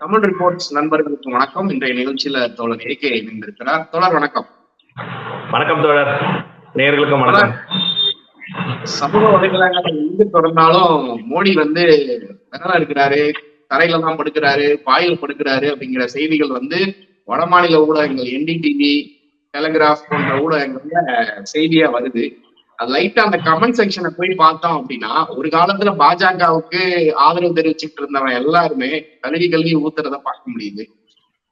Tamil reports நண்பர்களுக்கு வணக்கம். இன்றைய நிகழ்ச்சியில தோழர் ஏகே இணைந்திருக்கிறார். தோழர் வணக்கம். வணக்கம் தோழர். நேயர்களுக்கும் வணக்கம். சமூக வலைதளங்கள் எங்க தொடர்ந்தாலும் மோடி வந்து நல்லா இருக்கிறாரு தரையில தான் படுக்கிறாரு பாயில் படுக்கிறாரு அப்படிங்கிற செய்திகள் வந்து வடமாநில ஊடகங்கள் என்டிடிவி டெலிகிராஃப் போன்ற ஊடகங்கள்ல செய்தியா வருது. லைட்டா அந்த கமெண்ட் செக்ஷனை போய் பார்த்தோம் அப்படின்னா ஒரு காலத்துல பாஜகவுக்கு ஆதரவு தெரிவிச்சுட்டு இருந்தவன் எல்லாருமே கல்வி கல்வி ஊத்துறத பார்க்க முடியுது.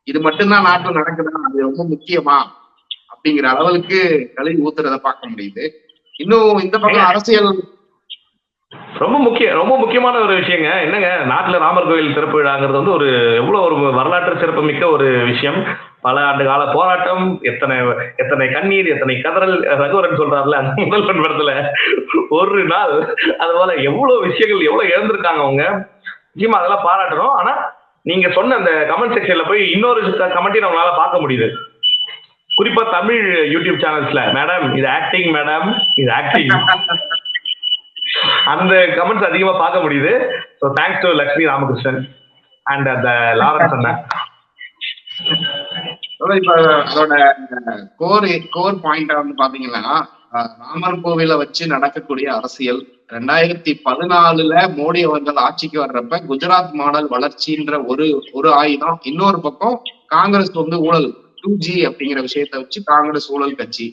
இது மட்டும்தான் நாட்டுல நடக்குதுன்னா அது ரொம்ப முக்கியமா? அப்படிங்கிற அளவுக்கு கல்வி ஊத்துறத பார்க்க முடியுது. இன்னும் இந்த பக்கம் அரசியல் ரொம்ப முக்கிய ரொம்ப முக்கியமான ஒரு விஷயங்க. என்னங்க நாட்டுல ராமர் கோயில் திறப்பு விழாங்கிறது வந்து ஒரு எவ்வளவு ஒரு வரலாற்று சிறப்புமிக்க ஒரு விஷயம். பல ஆண்டு கால போராட்டம் எத்தனை எத்தனை கண்ணீர் எத்தனை கதறல் ரகுவரன் சொல்றாருல அந்த முதல்வன் படத்துல ஒரு நாள் அது போல எவ்வளவு விஷயங்கள் எவ்வளவு இழந்திருக்காங்க அவங்க. நிச்சயமா அதெல்லாம் பாராட்டணும். ஆனா நீங்க சொன்ன அந்த கமெண்ட் செக்ஷன்ல போய் இன்னொரு கமெண்ட்டையும் நம்மளால பார்க்க முடியுது. குறிப்பா தமிழ் யூடியூப் சேனல்ஸ்ல மேடம் இது ஆக்டிங் மேடம் இது ஆக்டிங் அந்த கமெண்ட்ஸ் அதிகமா பார்க்க முடியுது. So thanks to Lakshmi Ramakrishnan and அந்த லாரன்ஸ் அண்ணன் அதாவது இப்ப அதோட கோர் கோர் பாயிண்டா வந்து பாத்தீங்கன்னா ராமர் கோவில வச்சு நடக்கக்கூடிய அரசியல். ரெண்டாயிரத்தி பதினாலுல மோடி அவர்கள் ஆட்சிக்கு வர்றப்ப குஜராத் மாடல் வளர்ச்சின்ற ஒரு ஒரு ஆயுதம். இன்னொரு பக்கம் காங்கிரஸ் வந்து ஊழல் டூ ஜி அப்படிங்கிற விஷயத்த வச்சு காங்கிரஸ் ஊழல் கட்சி.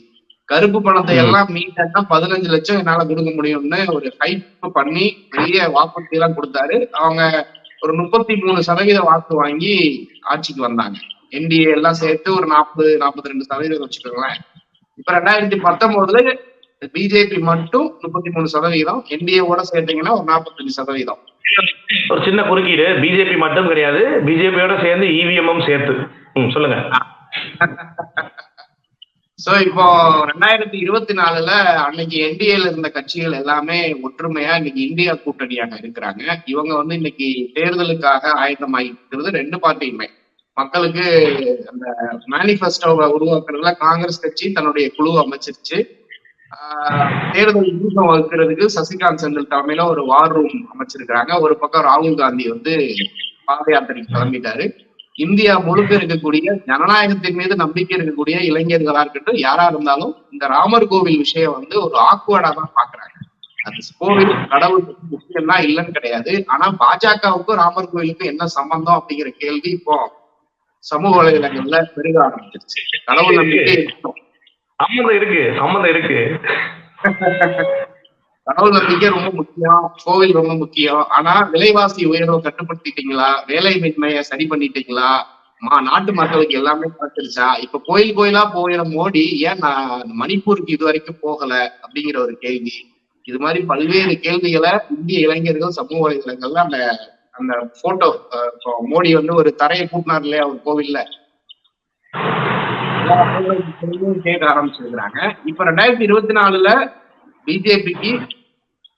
கருப்பு பணத்தை. எல்லாம் மீட்டா பதினஞ்சு லட்சம் என்னால கொடுக்க முடியும்னு ஒரு ஹைப் பண்ணி பெரிய வாக்குறுதி எல்லாம் கொடுத்தாரு. அவங்க ஒரு முப்பத்தி மூணு சதவீத வாக்கு வாங்கி ஆட்சிக்கு வந்தாங்க. என்டிஏ எல்லாம் சேர்த்து ஒரு நாற்பது நாற்பத்தி ரெண்டு சதவீதம் வச்சுக்கோங்களேன். இப்ப ரெண்டாயிரத்தி பத்தொன்பதுல பிஜேபி மட்டும் முப்பத்தி மூணு சதவீதம் என்டிஏவோட சேர்த்தீங்கன்னா ஒரு நாற்பத்தஞ்சு சதவீதம். ஒரு சின்ன குறுக்கீடு பிஜேபி மட்டும் கிடையாது பிஜேபியோட சேர்ந்து E இவிஎம்மும் சேர்த்து. ம் சொல்லுங்க. சோ இப்போ ரெண்டாயிரத்தி இருபத்தி நாலுல அன்னைக்கு என்டிஏல இருந்த கட்சிகள் எல்லாமே ஒற்றுமையா இன்னைக்கு இந்தியா கூட்டணியாக இருக்கிறாங்க. இவங்க வந்து இன்னைக்கு தேர்தலுக்காக ஆயத்தமாகிக்கிறது ரெண்டு பார்ட்டியுமே. மக்களுக்கு அந்த மேனிஃபெஸ்டோவை உருவாக்குறதுல காங்கிரஸ் கட்சி தன்னுடைய குழு அமைச்சிருச்சு. தேர்தல் வியூகம் வகுக்கிறதுக்கு சசிகாந்த் செந்தில் தலைமையில ஒரு வார் ரூம் அமைச்சிருக்கிறாங்க. ஒரு பக்கம் ராகுல் காந்தி வந்து பாத யாத்திரைக்கு கிளம்பிட்டாரு. இந்தியா முழுக்க இருக்கக்கூடிய ஜனநாயகத்தின் மீது நம்பிக்கை இருக்கக்கூடிய இளைஞர்களா இருக்கட்டும் யாரா இருந்தாலும் இந்த ராமர் கோவில் விஷயம் வந்து ஒரு ஆக்வர்டா தான் பாக்குறாங்க. அது கோவில் கடவுள் முக்கியம்லாம் இல்லைன்னு கிடையாது. ஆனா பாஜகவுக்கும் ராமர் கோவிலுக்கும் என்ன சம்பந்தம் அப்படிங்கிற கேள்வி இப்போ சமூக வலைதளங்கள்ல பெருக ஆரம்பிச்சிருச்சு. கடவுள் நம்பிக்கை. சம்மந்தம் இருக்கு சம்மந்தம் இருக்கு. கடவுள் நம்பிக்கை ரொம்ப முக்கியம் கோவில் ரொம்ப முக்கியம். ஆனா விலைவாசி உயர்வை கட்டுப்படுத்திட்டீங்களா? வேலைமின்மையை சரி பண்ணிட்டீங்களா? மா நாட்டு மக்களுக்கு எல்லாமே கிடைச்சிருச்சா இப்ப கோயில் கோயிலா போகிற மோடி ஏன் நான் மணிப்பூருக்கு இது வரைக்கும் போகல அப்படிங்கிற ஒரு கேள்வி. இது மாதிரி பல்வேறு கேள்விகளை இந்திய இளைஞர்கள் சமூக வலைதளங்கள்ல அந்த அந்த போட்டோ இப்போ மோடி வந்து ஒரு தரையை கூட்டினார் இல்லையா ஒரு கோவில்ல கேட்க ஆரம்பிச்சிருக்கிறாங்க. இப்ப ரெண்டாயிரத்தி இருபத்தி நாலுல பிஜேபிக்கு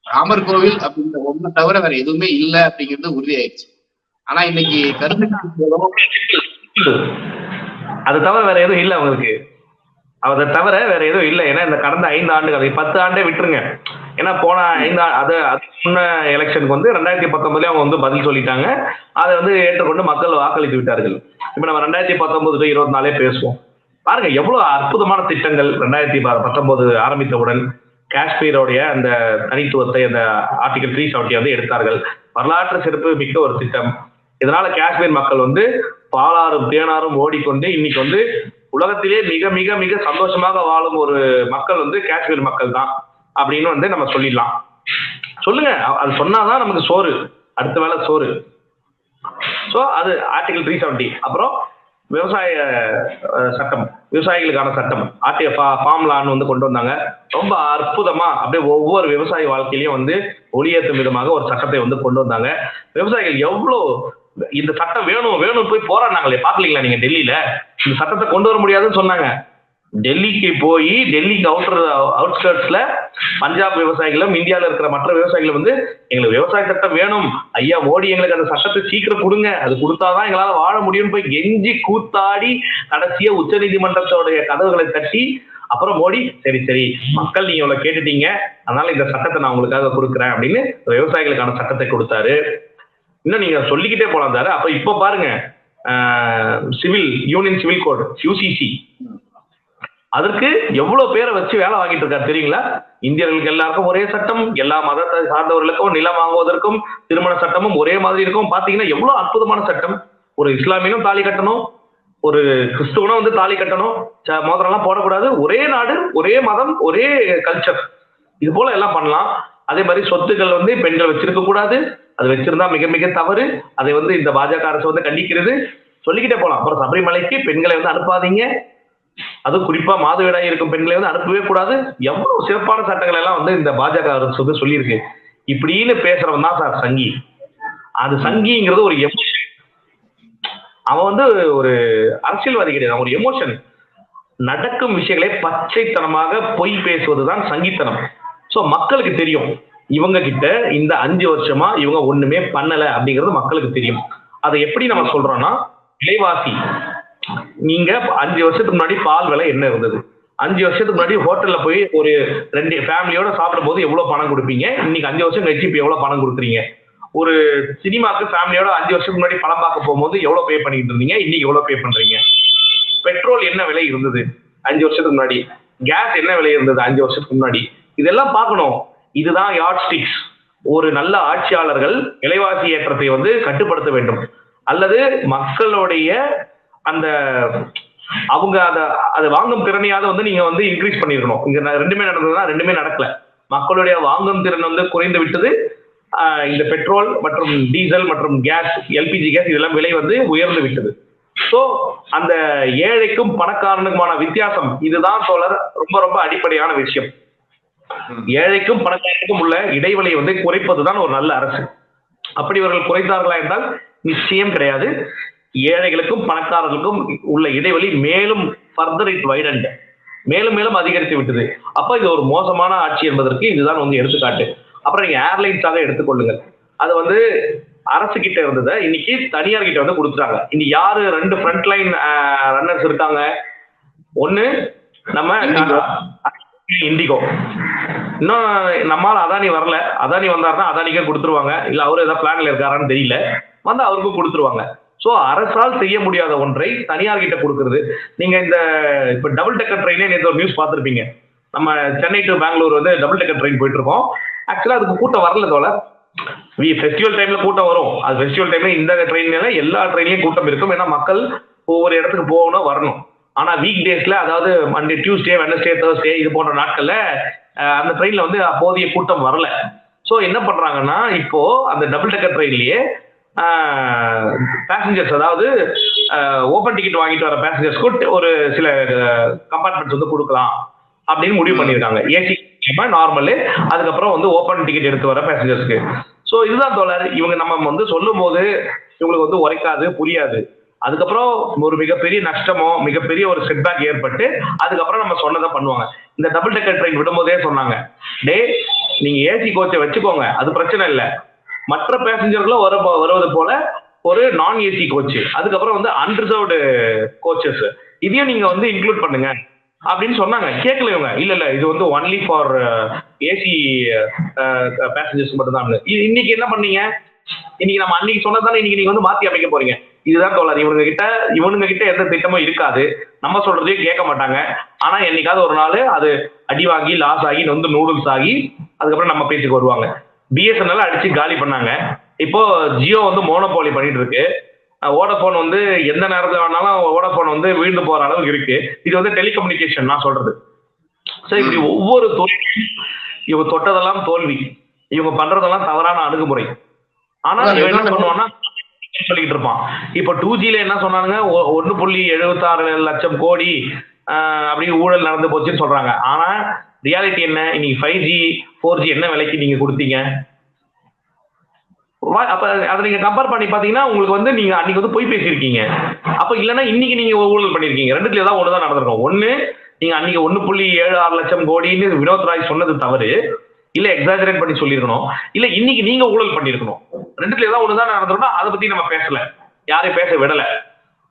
ராமர் கோவில் அப்படின்ற ஒண்ணு தவிர வேற எதுவுமே இல்ல அப்படிங்கிறது உறுதியாயிடுச்சு. ஆனா இன்னைக்கு கருத்து அது தவிர வேற எதுவும் இல்லை அவங்களுக்கு. அதை தவிர வேற எதுவும் இல்லை. ஏன்னா இந்த கடந்த ஐந்து ஆண்டுகள் அதை பத்து ஆண்டே விட்டுருங்க. ஏன்னா போன ஐந்து அது அது முன்ன எலெக்ஷனுக்கு வந்து ரெண்டாயிரத்தி பத்தொன்பதுல அவங்க வந்து பதில் சொல்லிட்டாங்க. அதை வந்து ஏற்றுக்கொண்டு மக்கள் வாக்களித்து விட்டார்கள். இப்போ நம்ம ரெண்டாயிரத்தி பத்தொன்பது டு இருபத்தி நாலே பேசுவோம். பாருங்க எவ்வளவு அற்புதமான திட்டங்கள் ரெண்டாயிரத்தி பத்தொன்பது ஆரம்பித்தவுடன் காஷ்மீரோடைய அந்த தனித்துவத்தை அந்த ஆர்டிகல் த்ரீ செவன்டி வந்து எடுத்தார்கள். வரலாற்று சிறப்பு மிக்க ஒரு திட்டம். இதனால காஷ்மீர் மக்கள் வந்து பாலாறும் தேனாரும் ஓடிக்கொண்டு இன்னைக்கு வந்து உலகத்திலே மிக மிக மிக சந்தோஷமாக வாழும் ஒரு மக்கள் வந்து காஷ்மீர் மக்கள் தான் அப்படின்னு வந்து நம்ம சொல்லிடலாம். சொல்லுங்க. அது சொன்னாதான் நமக்கு சோறு. அடுத்த வேளை சோறு. ஸோ அது ஆர்டிகல் த்ரீ செவன்டி அப்புறம் விவசாய சட்டம். விவசாயிகளுக்கான சட்டம். ஆர்டிஎஃப் ஃபார்ம்லான்னு வந்து கொண்டு வந்தாங்க. ரொம்ப அற்புதமா அப்படியே ஒவ்வொரு விவசாய வாழ்க்கையிலையும் வந்து ஒளியேற்றும் விதமாக ஒரு சட்டத்தை வந்து கொண்டு வந்தாங்க. விவசாயிகள் எவ்வளோ இந்த சட்டம் வேணும் வேணும் போய் போராடினாங்களே. பாக்கலீங்களா நீங்க டெல்லியில? இந்த சட்டத்தை கொண்டு வர முடியாதுன்னு சொன்னாங்க. டெல்லிக்கு போய் டெல்லிக்கு அவுட்டர் அவுட்ஸ்கர்ட்ஸ்ல பஞ்சாப் விவசாயிகளும் இந்தியாவில் இருக்கிற மற்ற விவசாயிகள் வந்து எங்களுக்கு விவசாய சட்டம் வேணும். ஐயா மோடி எங்களுக்கு அந்த சட்டத்தை சீக்கிரம் கொடுங்க. அது கொடுத்தாதான் எங்களால வாழ முடியும்னு போய் கெஞ்சி கூத்தாடி கடைசியா உச்சநீதிமன்றத்தோடைய கதவுகளை தட்டி அப்புறம் மோடி சரி சரி மக்கள் நீங்க இவ்வளவு கேட்டுட்டீங்க. அதனால இந்த சட்டத்தை நான் உங்களுக்காக கொடுக்குறேன் அப்படின்னு விவசாயிகளுக்கான சட்டத்தை கொடுத்தாரு. இன்னும் நீங்க சொல்லிக்கிட்டே போலாம் சார். அப்ப இப்ப பாருங்க civil union civil code UCC அதற்கு எவ்வளவு பேரை வச்சு வேலை வாங்கிட்டு இருக்காரு தெரியுங்களா? இந்தியர்களுக்கு எல்லாருக்கும் ஒரே சட்டம் எல்லா மதத்தை சார்ந்தவர்களுக்கும் நிலம் வாங்குவதற்கும் திருமண சட்டமும் ஒரே மாதிரி இருக்கும். பாத்தீங்கன்னா எவ்வளவு அற்புதமான சட்டம். ஒரு இஸ்லாமியனும் தாலி கட்டணும் ஒரு கிறிஸ்துவனும் வந்து தாலி கட்டணும். ச- மோதிரம்லாம் போடக்கூடாது. ஒரே நாடு ஒரே மதம் ஒரே கல்ச்சர் இது போல எல்லாம் பண்ணலாம். அதே மாதிரி சொத்துக்கள் வந்து பெண்கள் வச்சிருக்க கூடாது. அது வச்சிருந்தா மிக மிக தவறு. அதை வந்து இந்த பாஜக அரசு வந்து கண்டிக்கிறது. சொல்லிக்கிட்டே போலாம். அப்புறம் சபரிமலைக்கு பெண்களை வந்து அனுப்பாதீங்க. அது குறிப்பா மாதவிடாய் இருக்கும் பெண்களை வந்து அனுப்பவே கூடாது. எவ்வளவு சிறப்பான சட்டங்கள் எல்லாம் வந்து இந்த பாஜக அரசு வந்து சொல்லியிருக்கு. இப்படின்னு பேசுறவன் தான் சார் சங்கி. அது சங்கிங்கிறது ஒரு எமோஷன் அவன் வந்து ஒரு அரசியல்வாதி கிடையாது. அவன் ஒரு எமோஷன் நடக்கும் விஷயங்களை பச்சைத்தனமாக பொய் பேசுவதுதான் சங்கித்தனம். சோ மக்களுக்கு தெரியும். இவங்க கிட்ட இந்த அஞ்சு வருஷமா இவங்க ஒண்ணுமே பண்ணல அப்படிங்கிறது மக்களுக்கு தெரியும். அதை எப்படி நம்ம சொல்றோம்னா விலைவாசி. நீங்க அஞ்சு வருஷத்துக்கு முன்னாடி பால் விலை என்ன இருந்தது? அஞ்சு வருஷத்துக்கு முன்னாடி ஹோட்டல்ல போய் ஒரு ரெண்டு ஃபேமிலியோட சாப்பிடும் போது எவ்வளவு பணம் கொடுப்பீங்க? இன்னைக்கு அஞ்சு வருஷம் கழிச்சு இப்ப எவ்வளவு பணம் கொடுக்குறீங்க? ஒரு சினிமாக்கு ஃபேமிலியோட அஞ்சு வருஷத்துக்கு முன்னாடி படம் பார்க்க போகும்போது எவ்வளவு பே பண்ணிட்டு இருந்தீங்க? இன்னைக்கு எவ்வளவு பே பண்றீங்க? பெட்ரோல் என்ன விலை இருந்தது அஞ்சு வருஷத்துக்கு முன்னாடி? கேஸ் என்ன விலை இருந்தது அஞ்சு வருஷத்துக்கு முன்னாடி? இதெல்லாம் பார்க்கணும். இதுதான் யார்ட் ஸ்டிக்ஸ் ஒரு நல்ல ஆட்சியாளர்கள் விலைவாசி ஏற்றத்தை வந்து கட்டுப்படுத்த வேண்டும். அல்லது மக்களுடைய அந்த அவங்க அதை அதை வாங்கும் திறனையாவது வந்து நீங்க வந்து இன்க்ரீஸ் பண்ணிருக்கணும் இங்க ரெண்டுமே நடந்ததுன்னா ரெண்டுமே நடக்கல. மக்களுடைய வாங்கும் திறன் வந்து குறைந்து விட்டது. ஆஹ் இந்த பெட்ரோல் மற்றும் டீசல் மற்றும் கேஸ் எல்பிஜி கேஸ் இதெல்லாம் விலை வந்து உயர்ந்து விட்டது. ஸோ அந்த ஏழைக்கும் பணக்காரனுக்குமான வித்தியாசம் இதுதான் தோழர். ரொம்ப ரொம்ப அடிப்படையான விஷயம். ஏழைக்கும் பணக்காரனுக்கும் உள்ள இடைவெளியை வந்து குறைப்பதுதான் ஒரு நல்ல அரசு. அப்படி இவர்கள் குறைத்தார்களா என்றால் நிச்சயம் கிடையாது. ஏழைகளுக்கும் பணக்காரர்களுக்கும் உள்ள இடைவெளி மேலும் ஃபர்தர் இட் வைடண்ட் மேலும் மேலும் அதிகரித்து விட்டது. அப்ப இது ஒரு மோசமான ஆட்சி என்பதற்கு இதுதான் வந்து எடுத்துக்காட்டு. அப்புறம் நீங்க ஏர்லைன்ஸாக எடுத்துக்கொள்ளுங்கள். அது வந்து அரசு கிட்ட இருந்ததை இன்னைக்கு தனியார் கிட்ட வந்து கொடுத்துட்டாங்க. இன்னைக்கு யாரு ரெண்டு ஃப்ரண்ட் லைன் ரன்னர்ஸ் இருக்காங்க? ஒண்ணு நம்ம இண்டிகோ இன்னும் நம்மால அதானி வரல. அதானி வந்தாருன்னா அதானிக்கே கொடுத்துருவாங்க. இல்ல அவரு ஏதாவது பிளான்ல இருக்காரான்னு தெரியல. வந்து அவருக்கும் கொடுத்துருவாங்க. ஸோ அரசால் செய்ய முடியாத ஒன்றை தனியார் கிட்ட கொடுக்கறது. நீங்க இந்த இப்ப டபுள் டெக்கர் ட்ரெயினே நேற்று ஒரு நியூஸ் பார்த்துருப்பீங்க. நம்ம சென்னை டு பெங்களூர் வந்து டபுள் டெக்கர் ட்ரெயின் போயிட்டு இருக்கோம் ஆக்சுவலா அதுக்கு கூட்டம் வரல தோல ஃபெஸ்டிவல் டைம்ல கூட்டம் வரும். அது ஃபெஸ்டிவல் டைம்ல இந்த ட்ரெயின்ல எல்லா ட்ரெயின்லயும் கூட்டம் இருக்கும். ஏன்னா மக்கள் ஒவ்வொரு இடத்துக்கு போகணும் வரணும். ஆனா வீக் டேஸ்ல அதாவது மண்டே டியூஸ்டே வெனஸ்டே தேர்ஸ்டே இது போன்ற நாட்கள்ல அந்த ட்ரெயின்ல வந்து போதிய கூட்டம் வரல. ஸோ என்ன பண்றாங்கன்னா இப்போ அந்த டபுள் டெக்கர் ட்ரெயின்லயே பேசஞ்சர்ஸ் அதாவது ஓப்பன் டிக்கெட் வாங்கிட்டு வர பேசஞ்சர்ஸ்க்கு ஒரு சில கம்பார்ட்மெண்ட்ஸ் வந்து கொடுக்கலாம் அப்படின்னு முடிவு பண்ணியிருக்காங்க. ஏசி நார்மலு அதுக்கப்புறம் வந்து ஓப்பன் டிக்கெட் எடுத்து வர பேசஞ்சர்ஸ்க்கு ஸோ இதுதான் தோழர். இவங்க நம்ம வந்து சொல்லும் போது இவங்களுக்கு வந்து உரைக்காது புரியாது. அதுக்கப்புறம் ஒரு மிகப்பெரிய நஷ்டமோ மிகப்பெரிய ஒரு செட்பேக் ஏற்பட்டு அதுக்கப்புறம் நம்ம சொன்னதை பண்ணுவாங்க. இந்த டபுள் டெக்கர் ட்ரெயின் விடும்போதே சொன்னாங்க. டே நீங்க ஏசி கோச்சை வச்சுக்கோங்க அது பிரச்சனை இல்லை. மற்ற பேசஞ்சர்களும் வர வருவது போல ஒரு நான் ஏசி கோச் அதுக்கப்புறம் வந்து அன்ரிசர்வ்டு கோச்சஸ் இதையும் நீங்க வந்து இன்க்ளூட் பண்ணுங்க. அப்படின்னு சொன்னாங்க. கேட்கல இவங்க. இல்ல இல்ல இது வந்து ஒன்லி ஃபார் ஏசி பேசஞ்சர்ஸ் மட்டும் தான் இன்னைக்கு என்ன பண்ணீங்க? இன்னைக்கு நம்ம அன்னைக்கு சொன்னதானே இன்னைக்கு நீங்க வந்து மாத்தி அமைக்க போறீங்க. இதுதான் தோழர். இவனுங்க கிட்ட இவனுங்க கிட்ட எந்த திட்டமும் இருக்காது. நம்ம சொல்றதையும் கேட்க மாட்டாங்க. ஆனா என்னைக்காவது ஒரு நாள் அது அடி வாங்கி லாஸ் ஆகி வந்து நூடுல்ஸ் ஆகி அதுக்கப்புறம் நம்ம பேச்சுக்கு வருவாங்க. பிஎஸ்என்எல் அடிச்சு காலி பண்ணாங்க. இப்போ ஜியோ வந்து மோனோபோலி பண்ணிட்டு இருக்கு ஓடபோன் வந்து எந்த நேரத்துல வேணாலும் ஓடபோன் வந்து வீழ்ந்து போற அளவுக்கு இருக்கு. இது வந்து டெலிகம்யூனிகேஷன் நான் சொல்றது. சரி இப்படி ஒவ்வொரு தொழிலும் இவங்க தொட்டதெல்லாம் தோல்வி. இவங்க பண்றதெல்லாம் தவறான அணுகுமுறை. ஆனா இவன் என்ன பண்ணுவான்னா சொல்லிட்டு இருப்பான். இப்ப டூ ஜில என்ன சொன்னானுங்க? ஒ- ஒண்ணு புள்ளி எழுபத்தாறு லட்சம் கோடி ஆஹ், அப்படி ஊழல் நடந்து போச்சுன்னு சொல்றாங்க. ஆனா ரியாலிட்டி என்ன? இன்னைக்கு ஃபைவ் ஜி ஃபோர் ஜி என்ன விலைக்கு நீங்க கொடுத்தீங்க? அப்ப அதை நீங்க கம்பேர் பண்ணி பாத்தீங்கன்னா உங்களுக்கு வந்து நீங்க அன்னைக்கு வந்து போய் பேசியிருக்கீங்க. அப்ப இல்லைன்னா இன்னைக்கு நீங்க ஊழல் பண்ணிருக்கீங்க ரெண்டுத்துல ஏதாவது ஒண்ணுதான் நடந்திருக்கும். ஒண்ணு நீங்க அன்னைக்கு ஒண்ணு புள்ளி ஏழு ஆறு லட்சம் கோடின்னு வினோத் ராய் சொன்னது தவறு. இல்ல எக்ஸாஜரேட் பண்ணி சொல்லியிருக்கணும். இல்ல இன்னைக்கு நீங்க ஊழல் பண்ணிருக்கணும் ரெண்டுத்துல ஏதாவது ஒண்ணுதான் நடந்திருக்கணும் அதை பத்தி நம்ம பேசல. யாரையும் பேச விடல.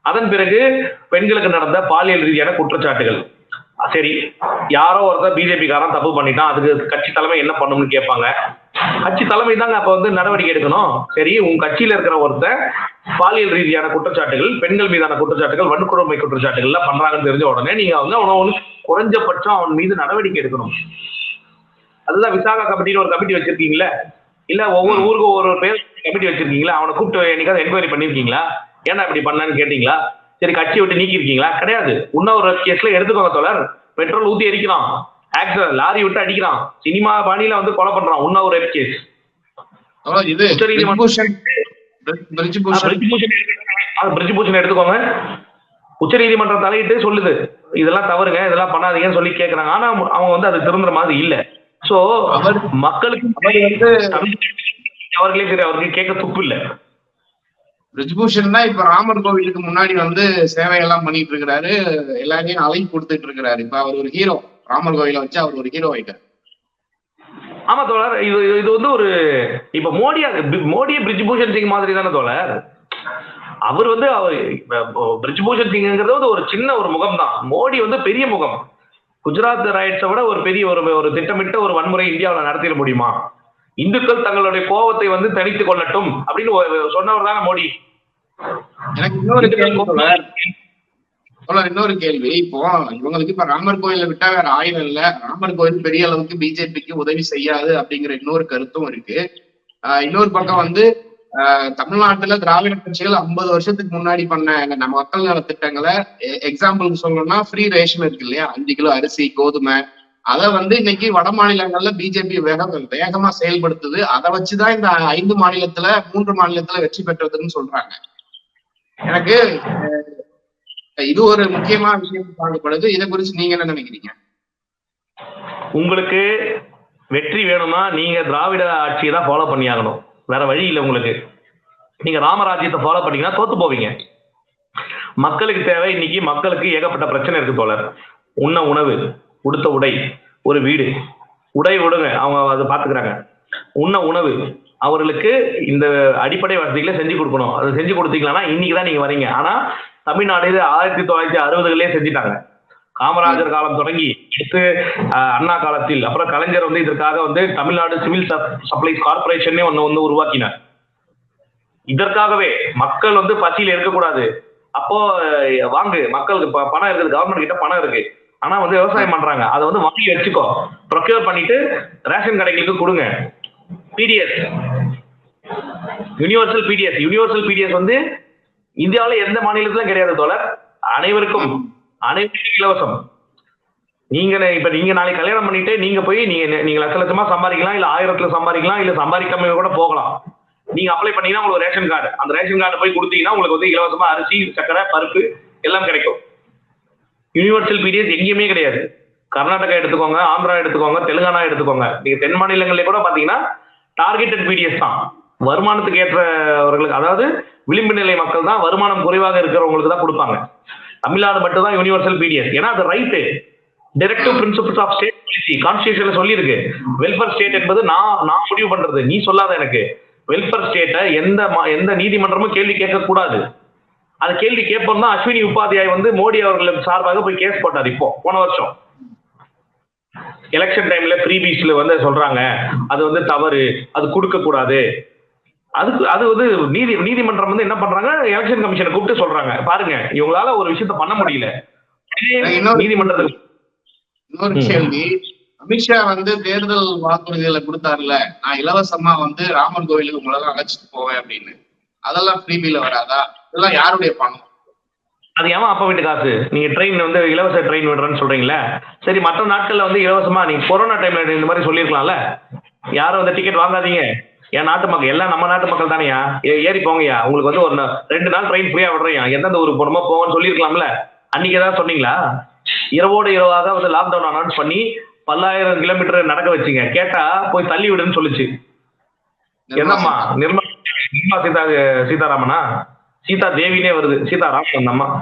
அதன் பிறகு பெண்களுக்கு நடந்த பாலியல் ரீதியான குற்றச்சாட்டுகள். சரி யாரோ ஒருத்தர் பிஜேபி காரன் தப்பு பண்ணிட்டான் அதுக்கு கட்சி தலைமை என்ன பண்ணும்னு கேட்பாங்க. கட்சி தலைமை தாங்க அப்ப வந்து நடவடிக்கை எடுக்கணும். சரி உங்க கட்சியில இருக்கிற ஒருத்தர் பாலியல் ரீதியான குற்றச்சாட்டுகள் பெண்கள் மீதான குற்றச்சாட்டுகள் வன்கொடுமை குற்றச்சாட்டுகள் எல்லாம் பண்றாங்கன்னு தெரிஞ்ச உடனே நீங்க வந்து அவன ஒண்ணு குறைஞ்சபட்சம் அவன் மீது நடவடிக்கை எடுக்கணும். அதுதான் விசாகா கமிட்டின்னு ஒரு கமிட்டி வச்சிருக்கீங்களா இல்ல ஒவ்வொரு ஊருக்கும் ஒவ்வொரு பேர் கமிட்டி வச்சிருக்கீங்களா? அவனை கூப்பிட்டு என்னைக்காவது என்கொயரி பண்ணிருக்கீங்களா ஏன்னா இப்படி பண்ணான்னு கேட்டீங்களா? சரி கட்சியை விட்டு நீக்கி இருக்கீங்களா கிடையாது. ஒரு கேஸ்ல எடுத்துக்கோங்க தோழர். பெட்ரோல் ஊத்தி எரிக்கிறான் ஆக்சிடென்ட் லாரி விட்டு அடிக்கிறான். சினிமா பாணியில வந்து கொலை பண்றான் ஒரு ரேப் கேஸ் எடுத்துக்கோங்க. உச்சநீதிமன்றம் தலையிட்டு சொல்லுது. இதெல்லாம் தவறுங்க இதெல்லாம் பண்ணாதீங்கன்னு சொல்லி கேக்குறாங்க. ஆனா அவங்க வந்து அது திருந்துற மாதிரி இல்ல. சோ மக்களுக்கு அவர்களே சரி அவர்களுக்கு கேட்க துப்பு இல்ல. பிரிஜ்பூஷன் தான் இப்ப ராமர் கோவிலுக்கு முன்னாடி வந்து சேவையெல்லாம் பண்ணிட்டு இருக்கிறாரு. எல்லாரையும் அலை கொடுத்துட்டு இருக்கிறாரு. இப்ப அவர் ஒரு ஹீரோ ராமர் கோவில வச்சு அவர் ஒரு ஹீரோ ஆயிட்டார். ஆமா தோழர். இது இது வந்து ஒரு இப்ப மோடியா அது- மோடியே பிரிஜ்பூஷன் சிங் மாதிரி தானே தோழர்? அவர் வந்து அவர் பிரிஜ்பூஷன் சிங்ங்கிறது வந்து ஒரு சின்ன ஒரு முகம் தான். மோடி வந்து பெரிய முகம். குஜராத் ரைட்ஸை விட ஒரு பெரிய ஒரு ஒரு திட்டமிட்ட ஒரு வன்முறை இந்தியாவில் நடத்திட முடியுமா? இந்துக்கள் தங்களுடைய கோபத்தை வந்து தணித்துக் கொள்ளட்டும் அப்படின்னு சொன்னவர் தானே மோடி? எனக்கு இன்னொரு கேள்வி இப்போ இவங்களுக்கு இப்ப ராமர் கோயில விட்டா வேற ஆயுதம் இல்ல. ராமர் கோயில் பெரிய அளவுக்கு பிஜேபிக்கு உதவி செய்யாது அப்படிங்கிற இன்னொரு கருத்தும் இருக்கு. இன்னொரு பக்கம் வந்து தமிழ்நாட்டுல திராவிட கட்சிகள் 50 வருஷத்துக்கு முன்னாடி பண்ண நம்ம மக்கள் நல திட்டங்களை எக்ஸாம்பிளுக்கு சொல்லணும்னா ஃப்ரீ ரேஷன் இருக்கு இல்லையா? அஞ்சு கிலோ அரிசி கோதுமை அதை வந்து இன்னைக்கு வட மாநிலங்கள்ல பிஜேபி வேகம் வேகமா செயல்படுத்துது. அதை வச்சுதான் இந்த ஐந்து மாநிலத்துல மூன்று மாநிலத்துல வெற்றி பெற்றதுன்னு சொல்றாங்க. எனக்கு இது ஒரு முக்கியமான விஷயம் பார்க்கப்படுது. இதை குறித்து நீங்க என்ன நினைக்கிறீங்க? உங்களுக்கு வெற்றி வேணும்னா நீங்க திராவிட ஆட்சியை தான் ஃபாலோ பண்ணியாகணும் வேற வழி இல்லை உங்களுக்கு. நீங்க ராமராஜ்யத்தை ஃபாலோ பண்ணீங்கன்னா தோத்து போவீங்க. மக்களுக்கு தேவை. இன்னைக்கு மக்களுக்கு ஏகப்பட்ட பிரச்சனை இருக்கு தோழர் உண்ண உணவு. உடுத்த உடை ஒரு வீடு. உடை விடுங்க அவங்க அதை பார்த்துக்கிறாங்க. உண்ண உணவு. அவர்களுக்கு இந்த அடிப்படை வசதிகளை செஞ்சு கொடுக்கணும். அதை செஞ்சு கொடுத்தீங்கன்னா இன்னைக்கு தான் நீங்க வரீங்க. ஆனா தமிழ்நாடு ஆயிரத்தி தொள்ளாயிரத்தி அறுபதுகளே செஞ்சுட்டாங்க. காமராஜர் காலம் தொடங்கி அடுத்து அண்ணா காலத்தில் அப்புறம் கலைஞர் வந்து இதற்காக வந்து தமிழ்நாடு சிவில் சப்ளைஸ் கார்பரேஷனே ஒன்று வந்து உருவாக்கினார். இதற்காகவே மக்கள் வந்து பசியில் இருக்கக்கூடாது. அப்போ வாங்கு மக்களுக்கு ப- பணம் இருக்குது கவர்மெண்ட் கிட்ட பணம் இருக்கு. ஆனா வந்து விவசாயம் பண்றாங்க. அதை வந்து வாங்கி வச்சுக்கோ. ப்ரொக்யூர் பண்ணிட்டு ரேஷன் கடைகளுக்கு கொடுங்க. PDS universal PDS universal PDS வந்து இந்தியாவில எந்த மாநிலத்திலும் கிடையாது தோழர். அனைவருக்கும் அனைவருக்கும் இலவசம். நீங்க இப்ப நீங்க நாளைக்கு கல்யாணம் பண்ணிட்டு நீங்க போய் நீங்க நீங்க லட்ச லட்சமா சம்பாதிக்கலாம் இல்ல ஆயிரத்துல சம்பாதிக்கலாம் இல்ல சம்பாதிக்காம கூட போகலாம். நீங்க அப்ளை பண்ணீங்கன்னா உங்களுக்கு ரேஷன் கார்டு அந்த ரேஷன் கார்டு போய் கொடுத்தீங்கன்னா உங்களுக்கு வந்து இலவசமா அரிசி சக்கரை பருப்பு எல்லாம் கிடைக்கும். யூனிவர்சல் பீரியட் எங்கேயுமே கிடையாது. கர்நாடகா எடுத்துக்கோங்க ஆந்திரா எடுத்துக்கோங்க தெலுங்கானா எடுத்துக்கோங்க. நீங்க தென் மாநிலங்களில் கூட பாத்தீங்கன்னா டார்கெட்டட் பிடிஎஸ் தான். வருமானத்துக்கு ஏற்றவர்களுக்கு அதாவது விளிம்பு நிலை மக்கள் தான் வருமானம் குறைவாக இருக்கிறவங்களுக்கு தான் கொடுப்பாங்க. தமிழ்நாடு மட்டும் தான் யூனிவர்சல் பிடிஎஸ் ஏன்னா அது right directive principles of state policy கான்ஸ்டியூஷன்ல சொல்லியிருக்கு. வெல்ஃபேர் ஸ்டேட் என்பது நான் நான் முடிவு பண்றது. நீ சொல்லாத எனக்கு. வெல்ஃபேர் ஸ்டேட்டை எந்த மா- எந்த நீதிமன்றமும் கேள்வி கேட்கக்கூடாது. அது கேள்வி கேட்போம் தான் அஸ்வினி உபாத்யாய் வந்து மோடி அவர்களுக்கு சார்பாக போய் கேஸ் போட்டார் இப்போ போன வருஷம். எலெக்ஷன் டைம்ல ஃப்ரீ பீச்ல வந்து சொல்றாங்க அது வந்து தவறு அது கொடுக்க கூடாது அதுக்கு அது வந்து நீதி நீதிமன்றம் வந்து என்ன பண்றாங்க? எலெக்ஷன் கமிஷனை கூப்பிட்டு சொல்றாங்க. பாருங்க இவங்களால ஒரு விஷயத்த பண்ண முடியல. நீதிமன்றத்துக்கு. இன்னொரு. கேள்வி அமித்ஷா வந்து தேர்தல் வாக்குறுதிகளை கொடுத்தாருல நான் இலவசமா வந்து ராமர் கோயிலுக்கு உங்களை எல்லாம் அழைச்சிட்டு போவேன் அப்படின்னு. அதெல்லாம் ஃப்ரீபில வராதா? இதெல்லாம் யாருடைய பணம்? அது ஏன் அப்பா வீட்டு காசு? நீங்க ட்ரெயின் வந்து இலவச ட்ரெயின் விடுறேன்னு சொல்றீங்களே சரி மற்ற நாட்கள்ல வந்து இலவசமா நீங்க கொரோனா டைம்ல இந்த மாதிரி சொல்லியிருக்கலாம்ல? யாரும் வந்து டிக்கெட் வாங்காதீங்க. என் நாட்டு மக்கள் எல்லாம் நம்ம நாட்டு மக்கள் தானேயா? ஏறி போங்கய்யா. உங்களுக்கு வந்து ஒரு ரெண்டு நாள் ட்ரெயின் ஃப்ரீயா விடுறேன் எந்தெந்த ஊருக்கு போகணுமோ போங்கன்னு சொல்லியிருக்கலாம்ல? அன்னைக்கு ஏதாவது சொன்னீங்களா? இரவோடு இரவாக வந்து லாக்டவுன் அனௌன்ஸ் பண்ணி பல்லாயிரம் கிலோமீட்டர் நடக்க வச்சீங்க. கேட்டா போய் தள்ளி விடுன்னு சொல்லுச்சு. என்னம்மா? நிர்மலா நிர்மலா சீதா சீதாராமனா? சீதா தேவினே வருது. சீதாராமன் அந்த அம்மா.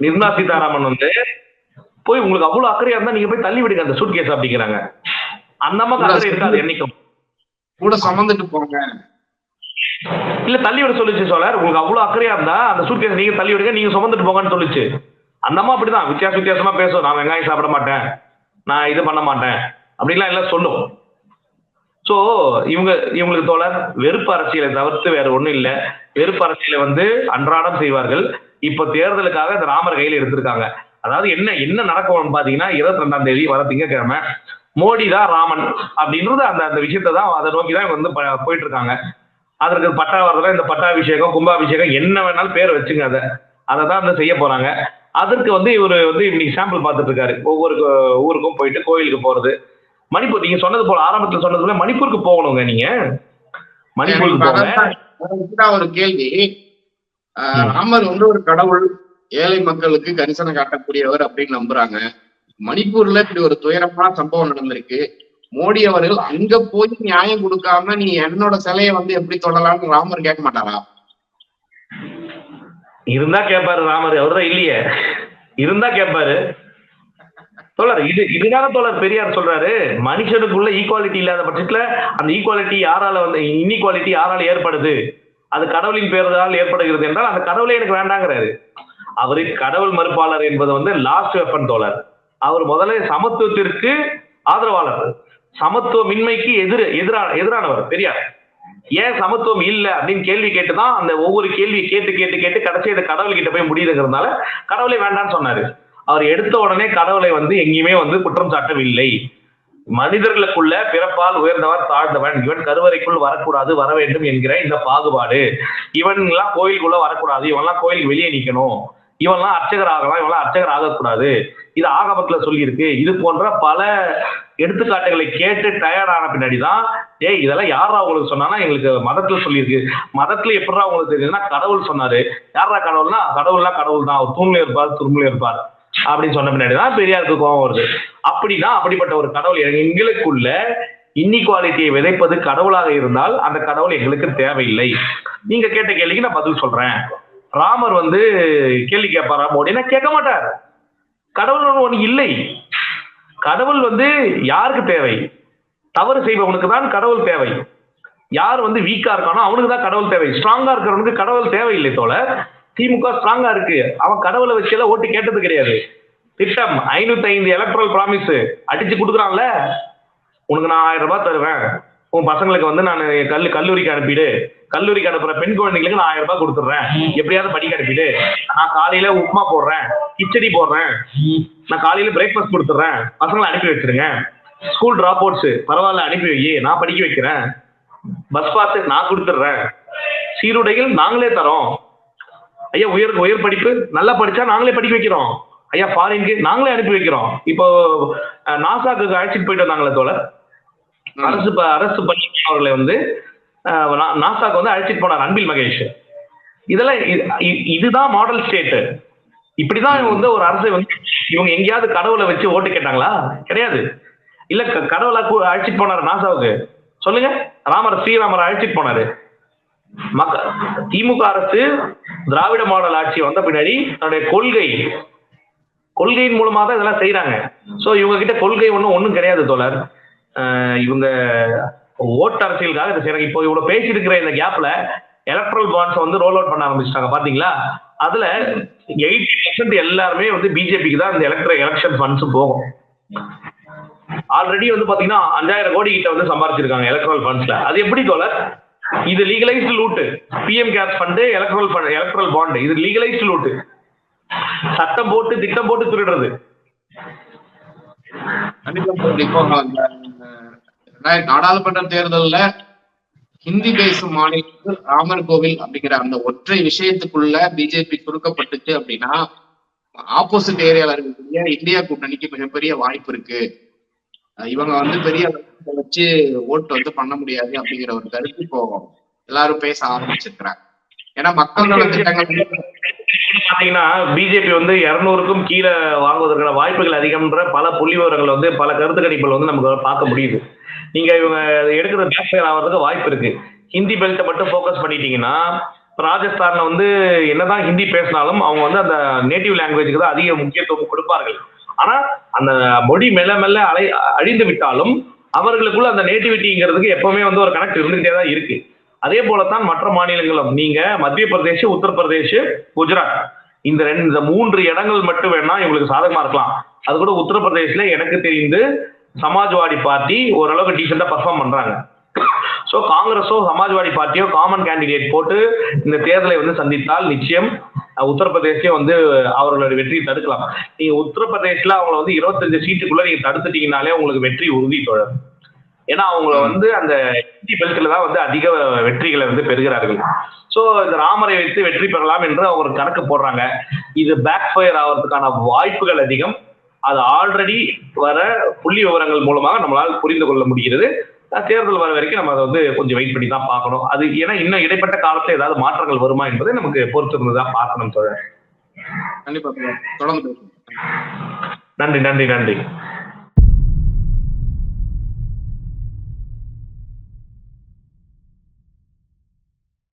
நிர்மலா சீதாராமன் வந்து போய் உங்களுக்கு அவ்வளவு அக்கறையா இருந்தா நீங்க போய் தள்ளி விடுங்க அந்த சூட் கேஸ் அப்படிங்கிறாங்க. அந்த அம்மாக்கு அக்கறை இருக்காது என்னைக்கும். கூட சுமந்துட்டு போங்க. இல்ல தள்ளி விட சொல்லுச்சு சோழர். உங்களுக்கு அவ்வளவு அக்கறையா இருந்தா அந்த சூட் கேஸ் நீங்க தள்ளி விடுங்க நீங்க சுமந்துட்டு போங்கன்னு சொல்லுச்சு. அந்த அம்மா அப்படிதான். வித்தியாச வித்தியாசமா பேசும். நான் வெங்காயம் சாப்பிட மாட்டேன். நான் இது பண்ண மாட்டேன். அப்படின்லாம் எல்லாம் சொல்லும். சோ இவங்க இவங்களுக்கு தோழர் வெறுப்பு அரசியலை தவிர்த்து வேற ஒண்ணும் இல்ல. வெறுப்பு அரசியலை வந்து அன்றாடம் செய்வார்கள். இப்ப தேர்தலுக்காக இந்த ராமர் கையில எடுத்திருக்காங்க. அதாவது என்ன என்ன நடக்கும் பாத்தீங்கன்னா இருபத்தி ரெண்டாம் தேதி வர திங்கக்கிழமை மோடி தான் ராமன் அப்படின்றது அந்த அந்த விஷயத்தை தான் அதை நோக்கி தான் இவங்க வந்து ப- போயிட்டு இருக்காங்க அதற்கு பட்டாவரத்தில் இந்த பட்டாபிஷேகம் கும்பாபிஷேகம் என்ன வேணாலும் பேர் வச்சுங்க அதை. அதை தான் வந்து செய்ய போறாங்க. அதற்கு வந்து இவர் வந்து இன்னைக்கு சாம்பிள் பார்த்துட்டு இருக்காரு. ஒவ்வொரு கோ- ஊருக்கும் போயிட்டு கோயிலுக்கு போறது. மணிப்பூர் நீங்க சொன்னது போல ஆரம்பத்துல சொன்னது போல மணிப்பூருக்கு போகணுங்க நீங்க. மணிப்பூருக்கு போங்க. ஒரு கேள்வி. ராமர் வந்து ஒரு கடவுள் ஏழை மக்களுக்கு கரிசனம் காட்டக்கூடியவர் அப்படின்னு நம்புறாங்க. மணிப்பூர்ல இப்படி ஒரு துயரமான சம்பவம் நடந்திருக்கு. மோடி அவர்கள் அங்க போய் நியாயம் கொடுக்காம நீ என்னோட சிலையை வந்து எப்படி தொடலாம்னு ராமர் கேட்க மாட்டாரா? இருந்தா கேட்பாரு ராமர் அவர்தான் இல்லையே. இருந்தா கேட்பாரு தோழர் இது இதுதான தோழர் பெரியார் சொல்றாரு? மனுஷனுக்குள்ள ஈக்குவாலிட்டி இல்லாத பட்சத்துல அந்த ஈக்குவாலிட்டி யாரால வந்து இன்இக்வாலிட்டி யாரால ஏற்படுது? அது கடவுளின் பேருதால் ஏற்படுகிறது என்றால் அந்த கடவுளே எனக்கு வேண்டாங்கிறாரு. அவரு கடவுள் மறுப்பாளர் என்பது வந்து லாஸ்ட் வெப்பன் தோழர். அவர் முதல்ல சமத்துவத்திற்கு ஆதரவாளர். சமத்துவமின்மைக்கு எதிர் எதிரான எதிரானவர் பெரியார். ஏன் சமத்துவம் இல்லை அப்படின்னு கேள்வி கேட்டுதான் அந்த ஒவ்வொரு கேள்வி கேட்டு கேட்டு கேட்டு கடைசி இந்த கடவுள்கிட்ட போய் முடியுதுங்கிறதுனால கடவுளே வேண்டாம்னு சொன்னாரு. அவர் எடுத்த உடனே கடவுளை வந்து எங்கேயுமே வந்து குற்றம் சாட்டவில்லை. மனிதர்களுக்குள்ள பிறப்பால் உயர்ந்தவன் தாழ்ந்தவன். இவன் கருவறைக்குள் வரக்கூடாது வர வேண்டும் என்கிற இந்த பாகுபாடு. இவன் எல்லாம் கோயிலுக்குள்ள வரக்கூடாது. இவன்லாம் கோயிலுக்கு வெளியே நிக்கணும். இவன்லாம் அர்ச்சகர் ஆகலாம் இவன்லாம் அர்ச்சகர் ஆகக்கூடாது இது ஆகமத்துல சொல்லியிருக்கு. இது போன்ற பல எடுத்துக்காட்டுகளை கேட்டு டயர்ட் ஆன பின்னாடி தான் ஏய் இதெல்லாம் யாரா உங்களுக்கு சொன்னானா எங்களுக்கு மதத்துல சொல்லியிருக்கு. மதத்துல எப்படா உங்களுக்கு தெரியுதுன்னா கடவுள் சொன்னாரு. யாரா கடவுள்னா? கடவுள்னா கடவுள் தான் அவர் தூண்ல இருப்பார் துரும்புல இருப்பார். அப்படின்னு சொன்ன பின்னாடி தான் பெரியாருக்கு கோபம் வருது. அப்படின்னா அப்படிப்பட்ட ஒரு கடவுள் எங்களுக்குள்ள இன்னிக்வாலிட்டியை விதைப்பது கடவுளாக இருந்தால் அந்த கடவுள் எங்களுக்கு தேவையில்லை. நீங்க கேட்ட கேள்விக்கு நான் பதில் சொல்றேன். ராமர் வந்து கேள்வி கேட்பாரா? மோடினா கேட்க மாட்டார். கடவுள் ஒன்று இல்லை. கடவுள் வந்து யாருக்கு தேவை? தவறு செய்பவனுக்கு தான் கடவுள் தேவை. யார் வந்து வீக்கா இருக்கானோ அவனுக்கு தான் கடவுள் தேவை. ஸ்ட்ராங்கா இருக்கிறவனுக்கு கடவுள் தேவையில்லை தோழர். திமுக ஸ்ட்ராங்கா இருக்கு. அவன் கடவுளை வச்செல்லாம் ஓட்டு கேட்டது கிடையாது. திட்டம் ஐநூத்தி ஐந்து எலக்ட்ரல் ப்ராமிஸ் அடிச்சு கொடுக்குறான்ல. உனக்கு நான் ஆயிரம் ரூபாய் தருவேன். உன் பசங்களுக்கு வந்து நான் கல்லு கல்லூரிக்கு அனுப்பிடு. கல்லூரிக்கு அனுப்புற பெண் குழந்தைங்களுக்கு நான் ஆயிரம் ரூபாய் கொடுத்துட்றேன். எப்படியாவது படிக்க அனுப்பிடு. நான் காலையில உப்புமா போடுறேன் கிச்சடி போடுறேன். நான் காலையில பிரேக்ஃபாஸ்ட் கொடுத்துட்றேன். பசங்களை அனுப்பி வச்சிருங்க. ஸ்கூல் டிராப் அவுட்ஸ் பரவாயில்ல அனுப்பி வை. நான் படிக்க வைக்கிறேன். பஸ் பாஸ் நான் கொடுத்துட்றேன். சீருடைகள் நாங்களே தரோம். ஐயா உயர் உயர் படிப்பு நல்லா படிச்சா நாங்களே படிக்க வைக்கிறோம். ஐயா ஃபாரின்க்கு நாங்களே அனுப்பி வைக்கிறோம். இப்போ நாசாக்கு அழைச்சிட்டு போயிட்டு வந்தாங்களே தோழர். அரசு அரசு பள்ளி மாணவர்களை வந்து நாசாக்கு வந்து அழைச்சிட்டு போனார் அன்பில் மகேஷ். இதெல்லாம் இதுதான் மாடல் ஸ்டேட் இப்படிதான் இவங்க வந்து ஒரு அரசை வந்து இவங்க எங்கேயாவது கடவுளை வச்சு ஓட்டு கேட்டாங்களா? கிடையாது. இல்ல கடவுளை அழைச்சிட்டு போனாரு நாசாவுக்கு. சொல்லுங்க. ராமர் ஸ்ரீராமர் அழைச்சிட்டு போனாரு. மக்க திமுக அரசு திராவிட மாடல் ஆட்சி வந்த பின்னாடி தன்னுடைய கொள்கை கொள்கையின் மூலமா தான் இதெல்லாம் செய்யறாங்க சோ இவங்க கிட்ட கொள்கை ஒண்ணும் ஒண்ணும் கிடையாது தோழர். இவங்க ஓட்டு அரசியலுக்காக இதை செய்யறாங்க இப்போ இவ்வளவு பேசியிருக்கிற இந்த கேப்ல எலக்ட்ரல் பாண்ட்ஸ் வந்து ரோல் அவுட் பண்ண ஆரம்பிச்சிட்டாங்க. பாத்தீங்களா? அதுல எயிட்டி பர்சன்ட் எல்லாருமே வந்து பிஜேபிக்கு தான் இந்த எலக்ட்ர எலெக்ஷன் ஃபண்ட்ஸ் போகும். ஆல்ரெடி வந்து பாத்தீங்கன்னா அஞ்சாயிரம் கோடி கிட்ட வந்து சம்பாதிச்சிருக்காங்க எலக்ட்ரல் ஃபண்ட்ஸ்ல அது எப்படி தோழர்? இது legalised loot PM gap fund electoral fund electoral bond இது லீகலைஸ்டு லூட்டு சட்டம் போட்டு திட்டம் போட்டு திருடுறது. நாடாளுமன்ற தேர்தல்ல ஹிந்தி பேசும் மாநிலத்தில் ராமர் கோவில் அப்படிங்கிற அந்த ஒற்றை விஷயத்துக்குள்ள பிஜேபி சுருக்கப்பட்டுச்சு அப்படின்னா ஆப்போசிட் ஏரியாவில் இருக்கக்கூடிய இந்தியா கூட்டணிக்கு மிகப்பெரிய வாய்ப்பு இருக்கு. இவங்க வந்து பெரிய வச்சு ஓட்டு வந்து பண்ண முடியாது அப்படிங்கிற ஒரு கருத்து இப்போ எல்லாரும் பேச ஆரம்பிச்சிருக்கிறாங்க. ஏன்னா மக்கள் நல திட்டங்கள் வந்து பாத்தீங்கன்னா பிஜேபி வந்து இருநூறுக்கும் கீழே வாங்குவதற்கான வாய்ப்புகள் அதிகம்ன்ற பல புள்ளி விவரங்கள் வந்து பல கருத்து கணிப்புகள் வந்து நமக்கு பார்க்க முடியுது. நீங்க இவங்க எடுக்கிற பேக்ஃபயர் ஆகிறதுக்கு வாய்ப்பு இருக்கு. ஹிந்தி பெல்ட்டை மட்டும் ஃபோக்கஸ் பண்ணிட்டீங்கன்னா ராஜஸ்தான்ல வந்து என்னதான் ஹிந்தி பேசினாலும் அவங்க வந்து அந்த நேட்டிவ் லாங்குவேஜுக்கு தான் அதிக முக்கியத்துவம் கொடுப்பார்கள். ஆனா அந்த மொழி மெல்ல மெல்ல அலை அழிந்து விட்டாலும் அவர்களுக்குள்ள அந்த நேட்டிவிட்டிங்கிறதுக்கு எப்பவுமே வந்து ஒரு கனெக்ட் இருந்துகிட்டே தான் இருக்கு. அதே போலத்தான் மற்ற மாநிலங்களும். நீங்க மத்திய பிரதேஷ் உத்தரப்பிரதேஷ் குஜராத். இந்த ரெண்டு இந்த மூன்று இடங்கள் மட்டும் வேணா இவங்களுக்கு சாதகமா இருக்கலாம். அது கூட உத்தரப்பிரதேஷ்ல எனக்கு தெரிந்து சமாஜ்வாடி பார்ட்டி ஓரளவுக்கு டீசெண்டா பர்ஃபார்ம் பண்றாங்க. ஸோ காங்கிரஸோ சமாஜ்வாடி பார்ட்டியோ காமன் கேண்டிடேட் போட்டு இந்த தேர்தலை வந்து சந்தித்தால் நிச்சயம் அஹ், உத்தரப்பிரதேசம் வந்து அவர்களுடைய வெற்றியை தடுக்கலாம். நீங்க உத்தரப்பிரதேஷ்ல அவங்கள வந்து இருபத்தஞ்சு சீட்டுக்குள்ள நீங்க தடுத்துட்டீங்கனாலே உங்களுக்கு வெற்றி உறுதி தோழர். ஏன்னா அவங்க வந்து அந்த இந்தி பெல்ட்ல தான் வந்து அதிக வெற்றிகளை வந்து பெறுகிறார்கள். ஸோ இந்த ராமரை வைத்து வெற்றி பெறலாம் என்று அவங்க கணக்கு போடுறாங்க. இது பேக் ஃபயர் ஆகிறதுக்கான வாய்ப்புகள் அதிகம். அது ஆல்ரெடி வர புள்ளி விவரங்கள் மூலமாக நம்மளால் புரிந்து கொள்ள முடிகிறது. தேர்தல் வர வரைக்கும் நம்ம அதை வந்து கொஞ்சம் வெயிட் பண்ணி தான் பார்க்கணும். அது ஏன்னா இன்னும் இடைப்பட்ட காலத்துல ஏதாவது மாற்றங்கள் வருமா என்பதை நமக்கு பொறுத்து இருந்து தான் பார்க்கணும் தோழர். கண்டிப்பா. தொடர்ந்து நன்றி நன்றி நன்றி.